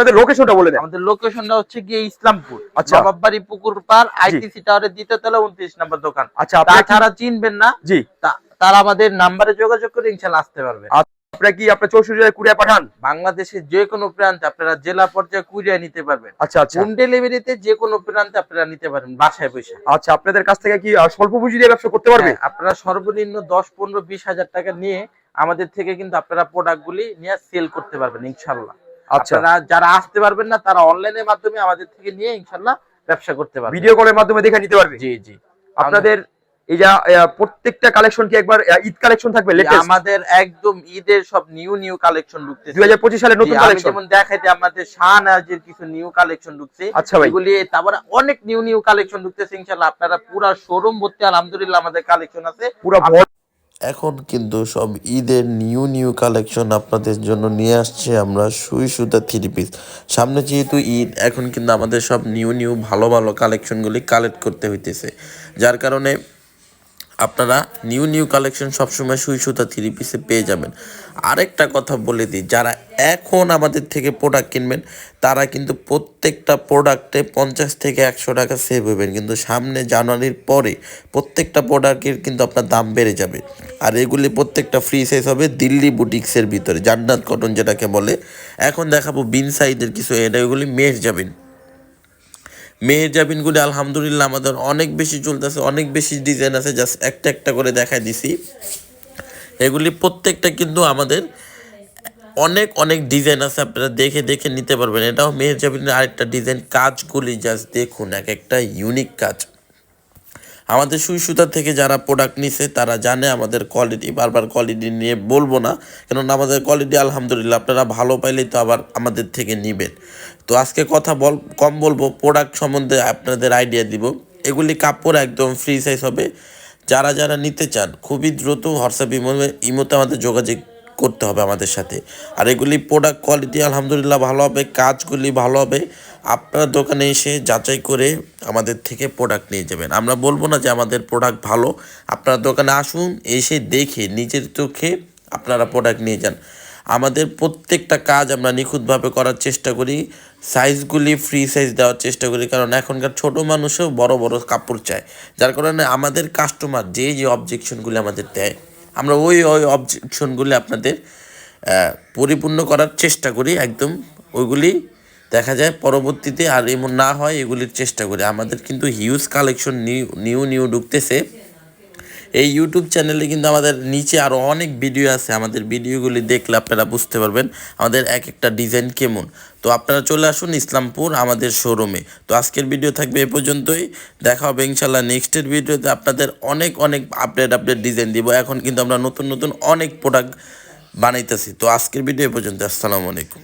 আপনাদের লোকেশনটা বলে দেন। আমাদের লোকেশনটা হচ্ছে গিয়ে ইসলামপুর। আচ্ছা। পুকুর পার আইটিসি টাওয়ারের দ্বিতীয় তলা উনত্রিশ নম্বর দোকান। আচ্ছা কি- তাছাড়া চিনবেন না জি। তারা আমাদের নাম্বারে যোগাযোগ করে ইনশাল্লাহ আসতে পারবে। আপনারা কি আপনার চৌষট্টি জেলায় পাঠান? বাংলাদেশের যে কোনো প্রান্তে আপনারা জেলা পর্যায়ে কুরিয়া নিতে পারবেন। আচ্ছা আচ্ছা। হোম ডেলিভারিতে যে কোনো প্রান্তে আপনারা নিতে পারবেন বাসায় বসে। আচ্ছা আপনাদের কাছ থেকে কি স্বল্প পুঁজি দিয়ে ব্যবসা করতে পারবে? হ্যাঁ, আপনারা সর্বনিম্ন দশ পনেরো বিশ হাজার টাকা নিয়ে আমাদের থেকে কিন্তু আপনারা প্রোডাক্ট গুলি নিয়ে সেল করতে পারবেন ইনশাল্লাহ। আচ্ছা আপনারা যারা আসতে পারবেন না তারা অনলাইনের মাধ্যমে আমাদের থেকে নিয়ে ইনশাল্লাহ ব্যবসা করতে পারবেন। ভিডিও কলের মাধ্যমে দেখে নিতে পারবে? জি জি। আপনাদের এই যা প্রত্যেকটা কালেকশন কি একবার ঈদ কালেকশন থাকবে লেটেস্ট আমাদের একদম ঈদের সব নিউ নিউ কালেকশন ঢুকতেছে। হাজার পঁচিশ সালের নতুন কালেকশন যেমন দেখাইতে আমাদের শাহনাজের কিছু নিউ কালেকশন ঢুকছে। আচ্ছা ভাই। এগুলি তারপরে অনেক নিউ নিউ কালেকশন ঢুকতেছে ইনশাল্লাহ আপনারা পুরো শোরুম ভর্তি আলহামদুলিল্লাহ আমাদের কালেকশন আছে। পুরো এখন কিন্তু সব ঈদের নিউ নিউ কালেকশন আপনাদের জন্য নিয়ে আসছে আমরা সুই সুতা থ্রি পিস। সামনে যেহেতু ঈদ, এখন কিন্তু আমাদের সব নিউ নিউ ভালো ভালো কালেকশনগুলি কালেক্ট করতে হইতেছে। যার কারণে আপনারা নিউ নিউ কালেকশন সবসময় সুই সুতা থ্রি পিসে পেয়ে যাবেন। আরেকটা কথা বলে দিই, যারা এখন আমাদের থেকে প্রোডাক্ট কিনবেন, তারা কিন্তু প্রত্যেকটা প্রোডাক্টে পঞ্চাশ থেকে একশো টাকা সেভ হবেন। কিন্তু সামনে জানুয়ারির পরে প্রত্যেকটা প্রোডাক্টের কিন্তু আপনার দাম বেড়ে যাবে। আর এগুলি প্রত্যেকটা ফ্রি সাইজ হবে দিল্লি বুটিক্সের ভিতরে, জান্নাত কটন যেটাকে বলে। এখন দেখাবো বিন সাইজের কিছু, এটা এগুলি মেয়ের যাবেন মেয়ের জাবিনগুলি আলহামদুলিল্লাহ, আমাদের অনেক বেশি চলতেছে, অনেক বেশি ডিজাইন আছে জাস্ট একটা একটা করে দেখাই দিছি। এগুলি প্রত্যেকটা কিন্তু আমাদের অনেক অনেক ডিজাইন আছে, আপনারা দেখে দেখে নিতে পারবেন। এটাও মেয়ের জাবিনের আরেকটা ডিজাইন কাজগুলি জাস্ট দেখুন, এক একটা ইউনিক কাজ। আমাদের সুই সুতা থেকে যারা প্রোডাক্ট নিছে, তারা জানে আমাদের কোয়ালিটি বারবার কোয়ালিটি নিয়ে বলব না, কেননা আমাদের কোয়ালিটি আলহামদুলিল্লাহ, আপনারা ভালো পাইলেই তো আবার আমাদের থেকে নেবেন। তো আজকে কথা বল, কম বলব প্রোডাক্ট সম্বন্ধে আপনাদের আইডিয়া দিব। এগুলি কাপড় একদম ফ্রি সাইজ হবে। যারা যারা নিতে চান, খুবই দ্রুত হোয়াটসঅ্যাপ ইমো, ইমোতে আমাদের যোগাযোগ করতে হবে আমাদের সাথে। আর এগুলি প্রোডাক্ট কোয়ালিটি আলহামদুলিল্লাহ ভালো হবে, কাজগুলি ভালো হবে। আপনার দোকানে এসে যাচাই করে আমাদের থেকে প্রোডাক্ট নিয়ে যাবেন। আমরা বলব না যে আমাদের প্রোডাক্ট ভালো। আপনার দোকানে আসুন, এসে দেখে, নিজের চোখে আপনারা প্রোডাক্ট নিয়ে যান। আমাদের প্রত্যেকটা কাজ আমরা নিখুঁতভাবে করার চেষ্টা করি। সাইজগুলি ফ্রি সাইজ দেওয়ার চেষ্টা করি, কারণ এখনকার ছোট মানুষও বড় বড় কাপড় চায়। যার কারণে আমাদের কাস্টমার যে যে অবজেকশনগুলি আমাদের দেয়, আমরা ওই ওই অবজেকশনগুলি আপনাদের পরিপূর্ণ করার চেষ্টা করি। একদম ওইগুলি দেখা যায় পরবর্তীতে আর এমন না হয়, এগুলির চেষ্টা করে। আমাদের কিন্তু huge collection new new new ঢুকতেছে। এই ইউটিউব চ্যানেলে কিন্তু আমাদের নিচে আরও অনেক ভিডিও আছে। আমাদের ভিডিওগুলি দেখলে আপনারা বুঝতে পারবেন আমাদের এক একটা ডিজাইন কেমন। তো আপনারা চলে আসুন ইসলামপুর, আমাদের শোরুমে তো আজকের ভিডিও থাকবে এ পর্যন্তই। দেখা হবে ইনশাল্লাহ নেক্সটের ভিডিওতে আপনাদের অনেক অনেক আপডেট আপডেট ডিজাইন দিব। এখন কিন্তু আমরা নতুন নতুন অনেক প্রোডাক্ট বানাইতেছি। তো আজকের ভিডিও এ পর্যন্ত। আসসালামু আলাইকুম।